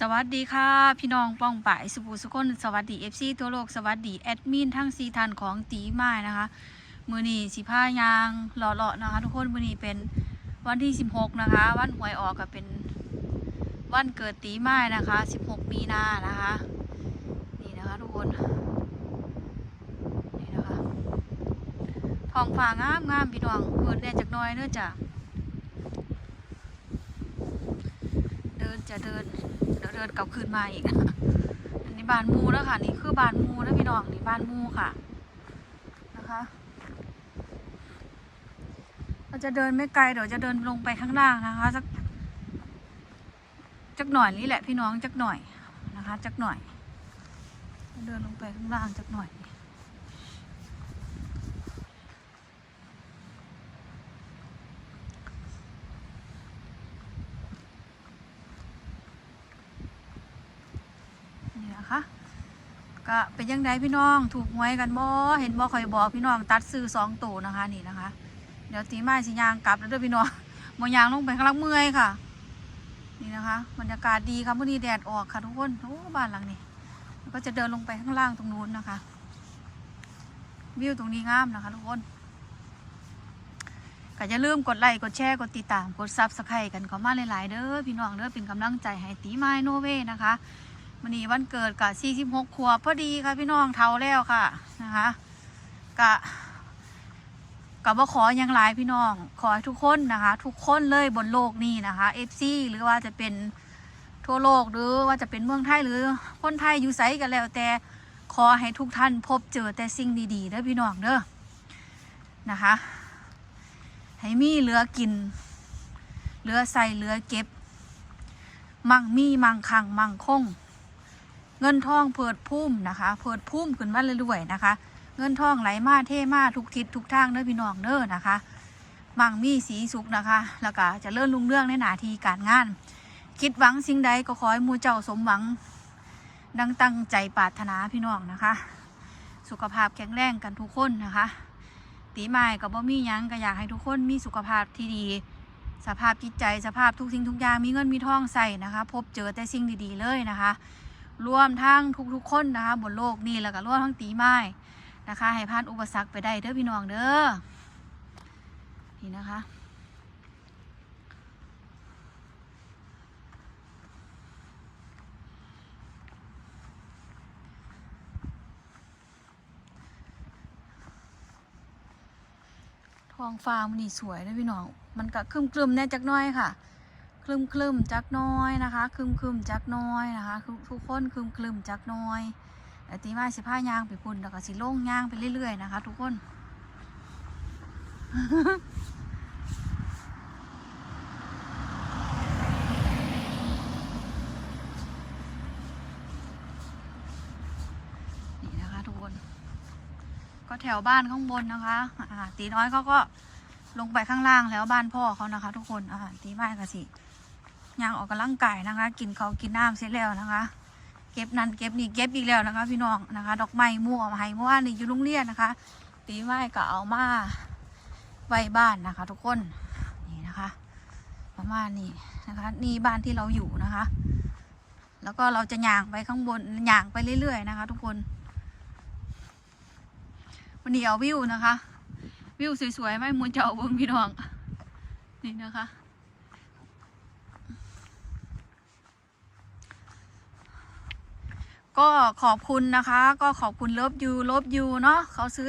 สวัสดีค่ะ พี่น้องป้องป่ายสุภูสุคนสวัสดีเอฟซีทั่วโลกสวัสดีแอดมินทั้งซีทันของตีไม้นะคะ มือนีสิผ้ายางหล่อๆนะคะ ทุกคนมือนีเป็นวันที่ 16 นะคะ วันหวยออกก็เป็นวันเกิดตีไม้นะคะ 16 มีนานะคะ นี่นะคะทุกคนนี่นะคะทองฟ้างามงามพี่น้องมืดแน่จากน้อยเนื่อจาก เดิน จะเดินเดี๋ยวเดินกลับคืนมาอีก อันนี้บานมูแล้วค่ะ นี่คือบานมูนะพี่น้องนี่บานมูค่ะ นะคะ เราจะเดินไม่ไกลเดี๋ยวจะเดินลงไปข้างล่างนะคะสักจักหน่อยนี่แหละพี่น้องจักหน่อยนะคะจักหน่อย เดินลงไปข้างล่างจักหน่อย นี่นะคะ ก็เป็นยังไงพี่น้องถูกหวยกันบ่เห็นบ่คอยบอกพี่น้องตัดซื้อสองตัวนะคะนี่นะคะ เดี๋ยวตีไม้สิยางกลับแล้วเด้วยพี่น้องมอยางลงไปข้างล่างเมื่อยค่ะ นี่นะคะบรรยากาศดีค่ะมื่อนี้แดดออกค่ะทุกคนโอ้บ้านหลังนี้ก็จะเดินลงไปข้างล่างตรงนู้นนะคะ วิวตรงนี้งามนะคะทุกคนก็อย่าลืมกดไลค์กดแชร์กดติดตามกดซับสไครต์กันเข้ามาหลายๆเด้อพี่น้องเด้อเป็นกำลังใจให้ตีไม้โนเวนะคะ วันนี้วันเกิดกะ46ขวบพอดีค่ะพี่น้องเท่าแล้วค่ะนะคะกะกะบ่ขอหยังหลายพี่น้อง ขอให้ทุกคนนะคะ ทุกคนเลยบนโลกนี้นะคะ FC หรือว่าจะเป็นทั่วโลกหรือว่าจะเป็นเมืองไทยหรือคนไทยอยู่ไสกันแล้วแต่ขอให้ทุกท่านพบเจอแต่สิ่งดีๆเด้อพี่น้องเด้อนะคะ ให้มีเหลือกิน เหลือใส่เหลือเก็บ มั่งมีมั่งคังมั่งคง เงินทองเพิดพุ่มนะคะเพิดพุ่มขึ้นมาเรื่อยๆนะคะ เงินทองไหลมาเทมาทุกทิศทุกทางเด้อพี่น้องเด้อนะคะมั่งมีสีสุขนะคะ แล้วก็จะเลื่อนลุงเรื่องในหน้าที่การงาน คิดหวังสิ่งใดก็ขอให้มูเจ้าสมหวัง ดังตั้งใจปรารถนาพี่น้องนะคะ สุขภาพแข็งแรงกันทุกคนนะคะตีไม้กับบ่มียังก็อยากให้ทุกคนมีสุขภาพที่ดี สภาพจิตใจสภาพทุกสิ่งทุกอย่างมีเงินมีทองใส่นะคะ พบเจอแต่สิ่งดีๆเลยนะคะ รวมทั้งทุกๆคนนะคะบนโลกนี่แล้วก็รวมทั้งตีไม้นะคะ ให้ผ่านอุปสรรคไปได้เด้อพี่น้องเด้อนี่นะคะท้องฟ้ามันนี่สวยนะพี่น้อง มันก็ครึมครึมๆแน่จักน้อยค่ะ คลึมคลึมจักน้อยนะคะคลึมคลึมจักน้อยนะคะทุกคนคลึมคลึมจักน้อยแต่ตีมาสิผ้ายางไปพุ่นแล้วก็สิโล่งยางไปเรื่อยๆนะคะ ทุกคนนี่นะคะทุกคนก็แถวบ้านข้างบนนะคะอ่าตีน้อยเขาก็ลงไปข้างล่างแล้วบ้านพ่อเขานะคะ ทุกคนอ่าตีไม้กะสิ ยางออกกำลังกายนะคะ กินเขากินน้ำเสร็จแล้วนะคะ เก็บนั่นเก็บนี่เก็บอีกแล้วนะคะ พี่น้องนะคะ ดอกไม้มั่วมาให้เมื่อวานนี่อยู่โรงเรียนนะคะ ตีไม้ก็เอามาไว้บ้านนะคะ ทุกคนนี่นะคะ ประมาณนี้นะคะ นี่บ้านที่เราอยู่นะคะ แล้วก็เราจะย่างไปข้างบนย่างไปเรื่อยๆนะคะ ทุกคนวันนี้เอาวิวนะคะ วิวสวยๆไม่มูนจะเอาเบิ้งพี่น้องนี่นะคะ ก็ขอบคุณนะคะ ก็ขอบคุณเลิฟยูเลิฟยูเนาะเขาซื้อ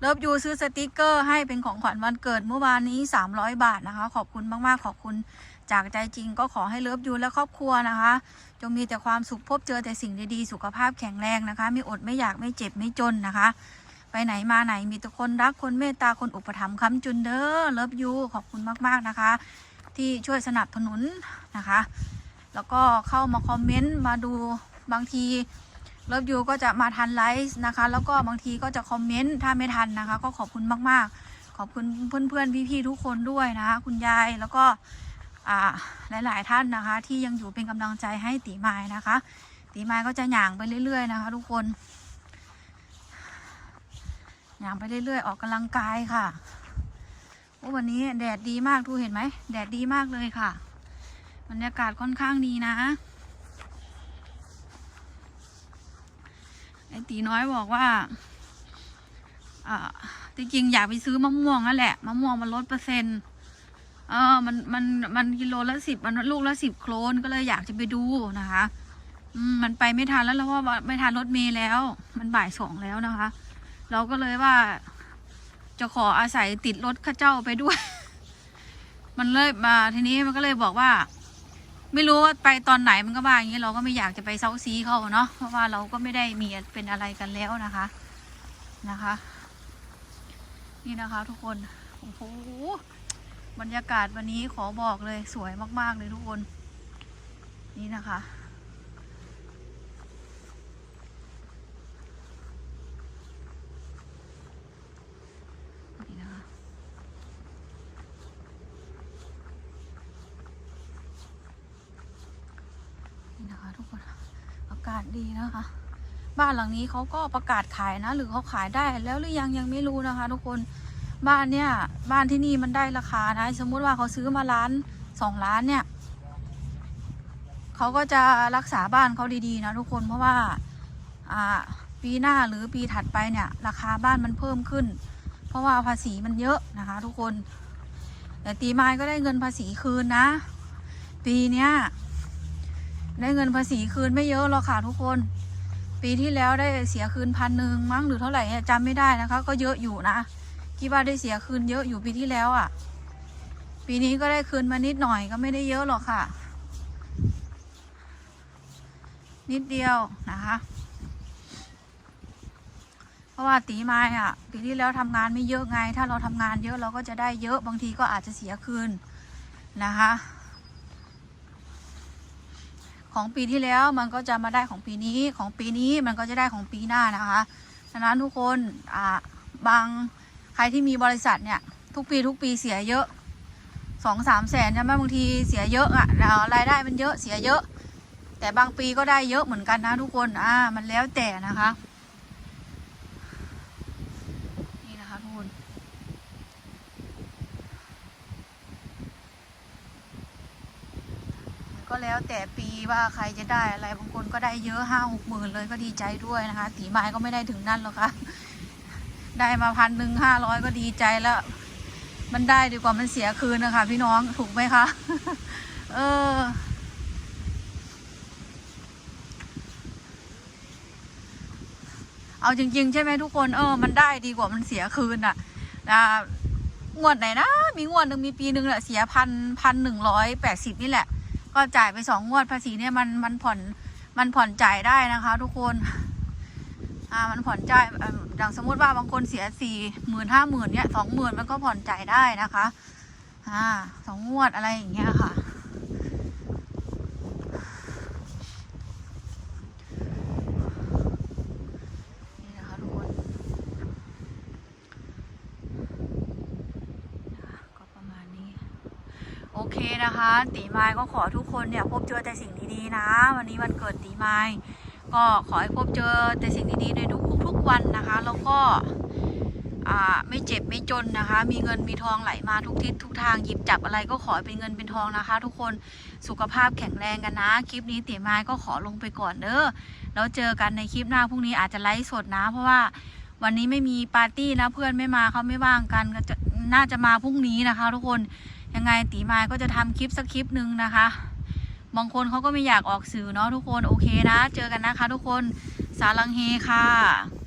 เลิฟยูซื้อสติกเกอร์ให้เป็นของขวัญวันเกิดเมื่อวานนี้ 300 บาทนะคะ ขอบคุณมากๆ ขอบคุณจากใจจริงก็ขอให้เลิฟยูและครอบครัวนะคะ จงมีแต่ความสุขพบเจอแต่สิ่งดีๆ สุขภาพแข็งแรงนะคะ ไม่อดไม่อยากไม่เจ็บไม่จนนะคะ ไปไหนมาไหนมีแต่คนรักคนเมตตาคนอุปถัมภ์ค้ำจุนเด้อเลิฟยูขอบคุณมากๆนะคะ ที่ช่วยสนับสนุนนะคะ แล้วก็เข้ามาคอมเมนต์มาดู บางทีเลิฟยูก็จะมาทันไลฟ์นะคะ แล้วก็บางทีก็จะคอมเมนต์ถ้าไม่ทันนะคะ ก็ขอบคุณมากๆ ขอบคุณเพื่อนๆพี่ๆทุกคนด้วยนะคะคุณยายแล้วก็หลายๆท่านนะคะ ที่ยังอยู่เป็นกำลังใจให้ตีไม้นะคะ ตีไม้ก็จะหย่างไปเรื่อยๆนะคะ ทุกคนอย่างไปเรื่อยๆ ออกกำลังกายค่ะวันนี้แดดดีมากทูเห็นไหมแดดดีมากเลยค่ะบรรยากาศค่อนข้างดีนะ ไอ ตีน้อยบอกว่าอจริงๆอยากไปซื้อมะม่วงนั่นแหละมะม่วงมันลดเปอร์เซ็นต์เออมันมันมันกิโลละสิบมันลูกละสิบโคลนก็เลยอยากจะไปดูนะคะอืมมันไปไม่ทันแล้วเราว่าไม่ทันรถเมล์แล้ว มันบ่ายสองแล้วนะคะ เราก็เลยว่า จะขออาศัยติดรถข้าเจ้าไปด้วย มันเลยมาทีนี้มันก็เลยบอกว่า ไม่รู้ว่าไปตอนไหนมันก็ว่าอย่างนี้เราก็ไม่อยากจะไปเซาซีเขาเนาะเพราะว่าเราก็ไม่ได้มีเป็นอะไรกันแล้วนะคะนะคะ นี่นะคะ ทุกคนโอ้โหบรรยากาศวันนี้ขอบอกเลยสวยมาก ๆ เลยทุกคน นี่นะคะ นี่นะคะ นะคะ ทุกคนอากาศดีนะคะ บ้านหลังนี้เขาก็ประกาศขายนะ หรือเขาขายได้แล้วหรือยังยังไม่รู้นะคะ ทุกคนบ้านเนี่ยบ้านที่นี่มันได้ราคานะสมมุติว่าเขาซื้อมาล้านสองล้านเนี่ยเขาก็จะรักษาบ้านเขาดีๆนะทุกคนเพราะว่าอ่าปีหน้าหรือปีถัดไปเนี่ย ราคาบ้านมันเพิ่มขึ้น เพราะว่าภาษีมันเยอะนะคะ ทุกคน แต่ตีไม้ก็ได้เงินภาษีคืนนะ ปีเนี้ย ได้เงินภาษีคืนไม่เยอะหรอกค่ะทุกคน ปีที่แล้วได้เสียคืนพันหนึ่งมั้งหรือเท่าไหร่จำไม่ได้นะคะ ก็เยอะอยู่นะคิดว่าได้เสียคืนเยอะอยู่ปีที่แล้วอะ่ะ ปีนี้ก็ได้คืนมานิดหน่อยก็ไม่ได้เยอะหรอกค่ะ นิดเดียวนะคะ เพราะว่าตีไม้อะ่ะ ปีที่แล้วทำงานไม่เยอะไง ถ้าเราทำงานเยอะเราก็จะได้เยอะบางทีก็อาจจะเสียคืนนะคะ ของปีที่แล้วมันก็จะมาได้ของปีนี้ของปีนี้มันก็จะได้ของปีหน้านะคะฉะนั้นทุกคนอ่าบางใครที่มีบริษัทเนี่ย ทุกปีทุกปีเสียเยอะสองสามแสนใช่ไหมบางทีเสียเยอะอะ่ะรายได้มันเยอะเสียเยอะ แต่บางปีก็ได้เยอะเหมือนกันนะทุกคนอ่ามันแล้วแต่นะคะ นี่นะคะทุกคน ก็แล้วแต่ปีว่าใครจะได้อะไรบางคนก็ได้เยอะห้าหกหมื่นเลยก็ดีใจด้วยนะคะตีไม้ก็ไม่ได้ถึงนั่นหรอกค่ะได้มาพันหนึ่งห้าร้อยก็ดีใจแล้ว มันได้ดีกว่ามันเสียคืนนะคะพี่น้องถูกไหมคะเออเอาจริง ๆ ใช่ไหมทุกคนเออมันได้ดีกว่ามันเสียคืนอะอ่างวดไหนนะ มีงวดหนึ่งมีปีหนึ่งแหละเสียพันพันหนึ่งร้อยแปดสิบนี่แหละ ก็จ่ายไปสองงวดภาษีเนี่ยมันมันผ่อนมันผ่อนจ่ายได้นะคะ ทุกคนอ่ามันผ่อนจ่ายอ่าอย่างสมมติว่าบางคนเสียสี่หมื่นห้าหมื่นเนี่ยสองหมื่นมันก็ผ่อนจ่ายได้นะคะอ่าสองงวดอะไรอย่างเงี้ยค่ะ นี่นะคะทุกคนนะคะก็ประมาณนี้ โอเคนะคะ ตีไม้ก็ขอทุกคนเนี่ยพบเจอแต่สิ่งดีๆนะ วันนี้วันเกิดตีไม้ก็ขอให้พบเจอแต่สิ่งดีๆในทุกๆวันนะคะ แล้วก็ไม่เจ็บไม่จนนะคะ มีเงินมีทองไหลมาทุกทิศทุกทางหยิบจับอะไรก็ขอเป็นเงินเป็นทองนะคะ ทุกคนสุขภาพแข็งแรงกันนะ คลิปนี้ตีไม้ก็ขอลงไปก่อนเด้อแล้วเจอกันในคลิปหน้าพรุ่งนี้อาจจะไลฟ์สดนะ เพราะว่าวันนี้ไม่มีปาร์ตี้นะเพื่อนไม่มาเขาไม่ว่างกันก็น่าจะมาพรุ่งนี้นะคะ ทุกคน ยังไงตีมายก็จะทำคลิปสักคลิปหนึ่งนะคะ บางคนเขาก็ไม่อยากออกสื่อเนาะทุกคนโอเคนะ เจอกันนะคะ ทุกคนสารังเฮค่ะ